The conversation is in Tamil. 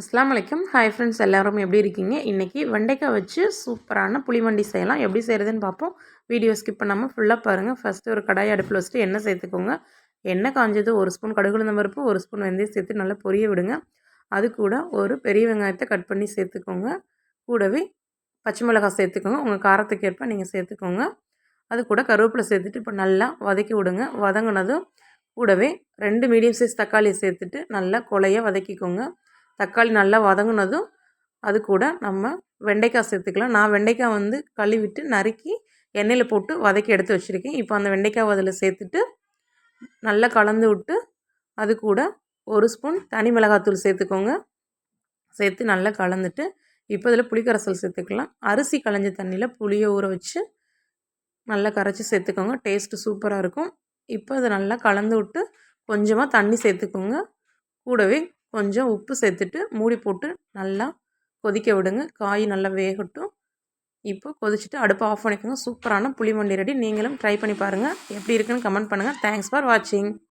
அஸ்லாம் வலைக்கம் ஹாய் ஃப்ரெண்ட்ஸ் எல்லாரும் எப்படி இருக்கீங்க? இன்றைக்கி வெண்டைக்காய் வச்சு சூப்பரான புளிமண்டி செய்யலாம். எப்படி செய்கிறதுன்னு பார்ப்போம். வீடியோ ஸ்கிப் பண்ணாமல் ஃபுல்லாக பாருங்கள் ஃபஸ்ட்டு ஒரு கடாய் அடுப்பில் வச்சுட்டு எண்ணெய் சேர்த்துக்கோங்க. எண்ணெய் காஞ்சது ஒரு ஸ்பூன் கடுகுளுந்த பருப்பு ஒரு ஸ்பூன் வெந்தயம் சேர்த்து நல்லா பொரிய விடுங்க. அது கூட ஒரு பெரிய வெங்காயத்தை கட் பண்ணி சேர்த்துக்கோங்க. கூடவே பச்சை மிளகாய் சேர்த்துக்கோங்க. உங்கள் காரத்துக்கு ஏற்ப நீங்கள் சேர்த்துக்கோங்க. அது கூட கருவேப்பிலை சேர்த்துட்டு இப்போ நல்லா வதக்கி விடுங்க. வதங்கினதும் கூடவே ரெண்டு மீடியம் சைஸ் தக்காளியை சேர்த்துட்டு நல்லா கொலையாக வதக்கிக்கோங்க. தக்காளி நல்லா வதங்கினதும் அது கூட நம்ம வெண்டைக்காய் சேர்த்துக்கலாம். நான் வெண்டைக்காய் வந்து கழுவிட்டு நறுக்கி எண்ணெயில் போட்டு வதக்கி எடுத்து வச்சுருக்கேன். இப்போ அந்த வெண்டைக்காய் அதில் சேர்த்துட்டு நல்லா கலந்து விட்டு அது கூட ஒரு ஸ்பூன் தனி மிளகாத்தூள் சேர்த்துக்கோங்க. சேர்த்து நல்லா கலந்துட்டு இப்போ இதில் புளிக்கரைசல் சேர்த்துக்கலாம். அரிசி களைஞ்ச தண்ணியில் புளியை ஊற வச்சு நல்லா கரைச்சி சேர்த்துக்கோங்க. டேஸ்ட்டு சூப்பராக இருக்கும். இப்போ அதை நல்லா கலந்து விட்டு கொஞ்சமாக தண்ணி சேர்த்துக்கோங்க. கூடவே கொஞ்சம் உப்பு சேர்த்துட்டு மூடி போட்டு நல்லா கொதிக்க விடுங்க. காய் நல்லா வேகட்டும். இப்போ கொதிச்சுட்டு அடுப்பை ஆஃப் பண்ணிக்கோங்க. சூப்பரான புளிமண்டி ரெடி. நீங்களும் ட்ரை பண்ணி பாருங்கள் எப்படி இருக்குன்னு கமெண்ட் பண்ணுங்கள் தேங்க்ஸ் ஃபார் வாட்சிங்